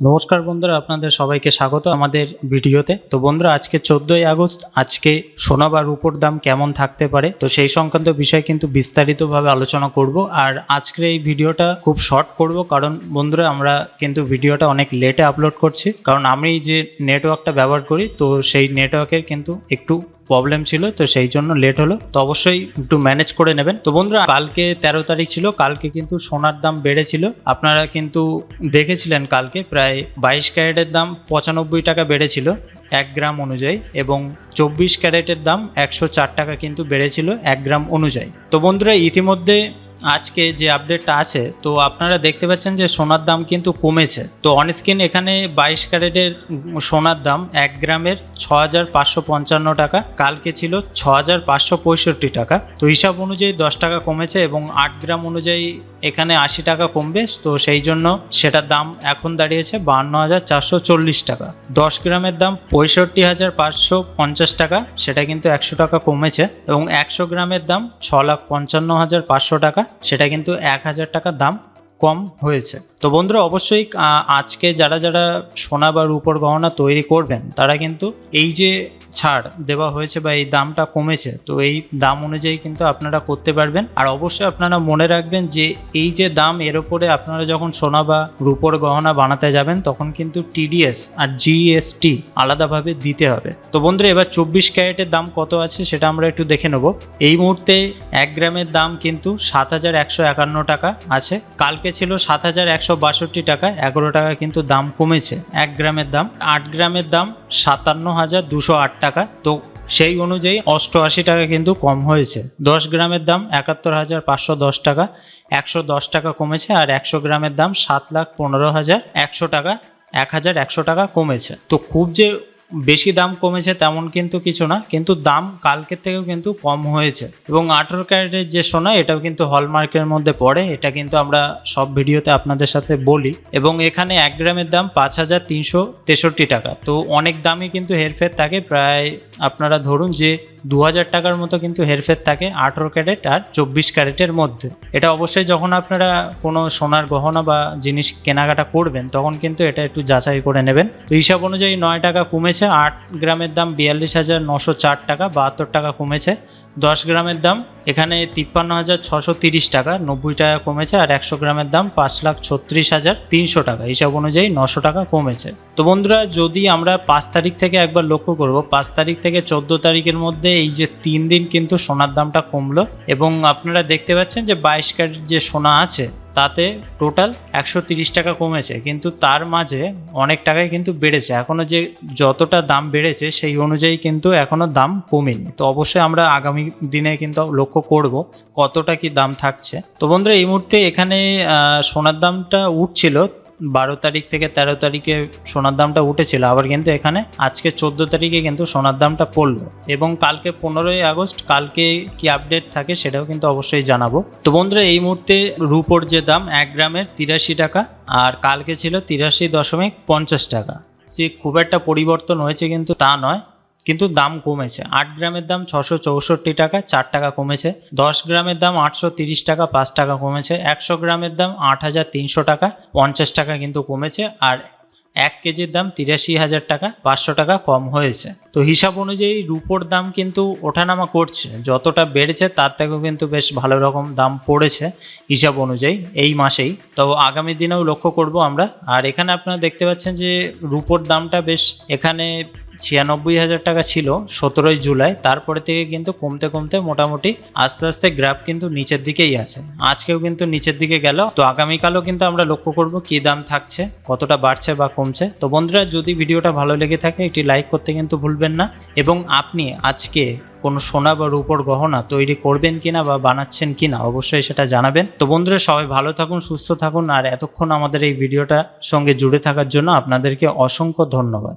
নমস্কার বন্ধুরা, আপনাদের সবাইকে স্বাগত আমাদের ভিডিওতে। তো বন্ধুরা, আজকে চোদ্দোই আগস্ট, আজকে সোনা বা রূপোর দাম কেমন থাকতে পারে? তো সেই সংক্রান্ত বিষয়ে কিন্তু বিস্তারিতভাবে আলোচনা করব। আর আজকের এই ভিডিওটা খুব শর্ট করব, কারণ বন্ধুরা, আমরা কিন্তু ভিডিওটা অনেক লেটে আপলোড করছি। কারণ আমি যে নেটওয়ার্কটা ব্যবহার করি, তো সেই নেটওয়ার্কের কিন্তু একটু প্রবলেম ছিল, তো সেই জন্য লেট হলো। তো অবশ্যই একটু ম্যানেজ করে নেবেন। তো বন্ধুরা, কালকে তেরো তারিখ ছিল, কালকে কিন্তু সোনার দাম বেড়েছিল। আপনারা কিন্তু দেখেছিলেন কালকে, প্রায় বাইশ ক্যারেটের দাম পঁচানব্বই টাকা বেড়েছিল, এক গ্রাম অনুযায়ী, এবং চব্বিশ ক্যারেটের দাম একশো চার টাকা কিন্তু বেড়েছিল, এক গ্রাম অনুযায়ী। তো বন্ধুরা, ইতিমধ্যে আজকে যে আপডেটটা আছে, তো আপনারা দেখতে পাচ্ছেন যে সোনার দাম কিন্তু কমেছে। তো অনস্ক্রিন এখানে বাইশ ক্যারেটের সোনার দাম এক গ্রামের ছ হাজার পাঁচশো পঞ্চান্ন টাকা, কালকে ছিল ছ হাজার পাঁচশো পঁয়ষট্টি টাকা। তো হিসাব অনুযায়ী দশ টাকা কমেছে এবং আট গ্রাম অনুযায়ী এখানে আশি টাকা কমবে, তো সেই জন্য সেটার দাম এখন দাঁড়িয়েছে বাহান্ন হাজার চারশো চল্লিশ টাকা। দশ গ্রামের দাম পঁয়ষট্টি হাজার পাঁচশো পঞ্চাশ টাকা, সেটা কিন্তু একশো টাকা কমেছে এবং একশো গ্রামের দাম ছ লাখ পঞ্চান্ন হাজার পাঁচশো টাকা। সেটা কিন্তু এক হাজার টাকা দাম কম হয়েছে। তো বন্ধুরা, অবশ্যই আজকে যারা যারা সোনা বা রূপর গহনা তৈরি করবেন, তারা কিন্তু এই যে ছাড় দেওয়া হয়েছে বা এই দামটা কমেছে, তো এই দাম অনুযায়ী কিন্তু আপনারা করতে পারবেন। আর অবশ্যই আপনারা মনে রাখবেন যে এই যে দাম, এর উপরে আপনারা যখন সোনা বা রূপর গহনা বানাতে যাবেন, তখন কিন্তু টিডিএস আর জিএসটি আলাদাভাবে দিতে হবে। তো বন্ধুরা, এবার চব্বিশ ক্যারেটের দাম কত আছে সেটা আমরা একটু দেখে নেব। এই মুহূর্তে এক গ্রামের দাম কিন্তু সাত হাজার একশো একান্ন টাকা আছে। কালকে ছিল সাত হাজার একশো বাষট্টি টাকা, এগারো টাকা কিন্তু দাম কমেছে এক গ্রামের দাম। আট গ্রামের দাম সাতান্ন হাজার দুশো আট টাকা। তো সেই অনুযায়ী অষ্টআশি টাকা কিন্তু কম হয়েছে। দশ গ্রামের দাম একাত্তর হাজার পাঁচশো দশ টাকা, একশো দশ টাকা কমেছে আর একশো গ্রামের দাম সাত লাখ পনেরো হাজার একশো টাকা, এক হাজার একশো টাকা কমেছে। তো খুব যে বেশি দাম কমেছে তেমন কিন্তু কিছু না, কিন্তু দাম কালকের থেকেও কিন্তু কম হয়েছে। এবং আঠেরো ক্যারেটের যে সোনা, এটাও কিন্তু হলমার্কের মধ্যে পড়ে, এটা কিন্তু আমরা সব ভিডিওতে আপনাদের সাথে বলি। এবং এখানে এক গ্রামের দাম পাঁচ হাজার তিনশো তেষট্টি টাকা। তো অনেক দামই কিন্তু হেরফের থাকে, প্রায় আপনারা ধরুন যে দু হাজার টাকার মতো কিন্তু হেরফের থাকে আঠেরো ক্যারেট আর চব্বিশ ক্যারেটের মধ্যে। এটা অবশ্যই যখন আপনারা কোনো সোনার গহনা বা জিনিস কেনাকাটা করবেন, তখন কিন্তু এটা একটু যাচাই করে নেবেন। তো হিসাব অনুযায়ী নয় টাকা কমেছে, আট গ্রামের দাম বিয়াল্লিশ হাজার নশো চার টাকা, বাহাত্তর টাকা কমেছে। দশ গ্রামের দাম, এখানে তিপ্পান্ন হাজার ছশো তিরিশ টাকা, নব্বই টাকা কমেছে আর একশো গ্রামের দাম পাঁচ লাখ ছত্রিশ হাজার তিনশো টাকা। হিসাব অনুযায়ী নশো টাকা কমেছে। তো বন্ধুরা, যদি আমরা পাঁচ তারিখ থেকে একবার লক্ষ্য করব, পাঁচ তারিখ থেকে চোদ্দ তারিখের মধ্যে এই যে তিন দিন কিন্তু সোনার দামটা কমলো এবং আপনারা দেখতে পাচ্ছেন যে বাইশ ক্যারেট যে সোনা আছে তাতে টোটাল একশো তিরিশ টাকা কমেছে। কিন্তু তার মাঝে অনেক টাকাই কিন্তু বেড়েছে। এখনও যে যতটা দাম বেড়েছে, সেই অনুযায়ী কিন্তু এখনও দাম কমেনি। তো অবশ্যই আমরা আগামী দিনে কিন্তু লক্ষ্য করব কতটা কি দাম থাকছে। তো বন্ধুরা, এই মুহূর্তে এখানে সোনার দামটা উঠছিল বারো তারিখ থেকে তেরো তারিখে সোনার দামটা উঠেছিল, আবার কিন্তু এখানে আজকে চোদ্দ তারিখে কিন্তু সোনার দামটা পড়ল। এবং কালকে পনেরোই আগস্ট, কালকে কি আপডেট থাকে সেটাও কিন্তু অবশ্যই জানাব। তো বন্ধুরা, এই মুহূর্তে রুপোর যে দাম, এক গ্রামের তিরাশি টাকা, আর কালকে ছিল তিরাশি দশমিক পঞ্চাশ টাকা। যে খুব একটা পরিবর্তন হয়েছে কিন্তু তা নয়। কিন্তু দাম কমেছে। আট গ্রামের দাম ছশো চৌষট্টি টাকা, চার টাকা কমেছে। দশ গ্রামের দাম আটশো তিরিশ টাকা, পাঁচ টাকা কমেছে। একশো গ্রামের দাম আট হাজার তিনশো টাকা, পঞ্চাশ টাকা কিন্তু কমেছে। আর এক কেজির দাম তিরাশি হাজার টাকা, পাঁচশো টাকা কম হয়েছে। তো হিসাব অনুযায়ী রুপোর দাম কিন্তু ওঠানামা করছে। যতটা বেড়েছে তার থেকেও কিন্তু বেশ ভালো রকম দাম পড়েছে হিসাব অনুযায়ী এই মাসেই। তো আগামী দিনেও লক্ষ্য করব আমরা। আর এখানে আপনারা দেখতে পাচ্ছেন যে রুপোর দামটা বেশ এখানে ছিয়ানব্বই হাজার টাকা ছিল সতেরোই জুলাই। তারপরে থেকে কিন্তু কমতে কমতে মোটামুটি আস্তে আস্তে গ্রাফ কিন্তু নিচের দিকেই আছে। আজকেও কিন্তু নিচের দিকে গেল। তো আগামীকালও কিন্তু আমরা লক্ষ্য করব কি দাম থাকছে, কতটা বাড়ছে বা কমছে। তো বন্ধুরা, যদি ভিডিওটা ভালো লেগে থাকে, একটি লাইক করতে কিন্তু ভুলবেন না। এবং আপনি আজকে কোনো সোনা বা রূপর গহনা তৈরি করবেন কিনা বা বানাচ্ছেন কিনা, অবশ্যই সেটা জানাবেন। তো বন্ধুরা, সবাই ভালো থাকুন, সুস্থ থাকুন। আর এতক্ষণ আমাদের এই ভিডিওটা সঙ্গে জুড়ে থাকার জন্য আপনাদেরকে অসংখ্য ধন্যবাদ।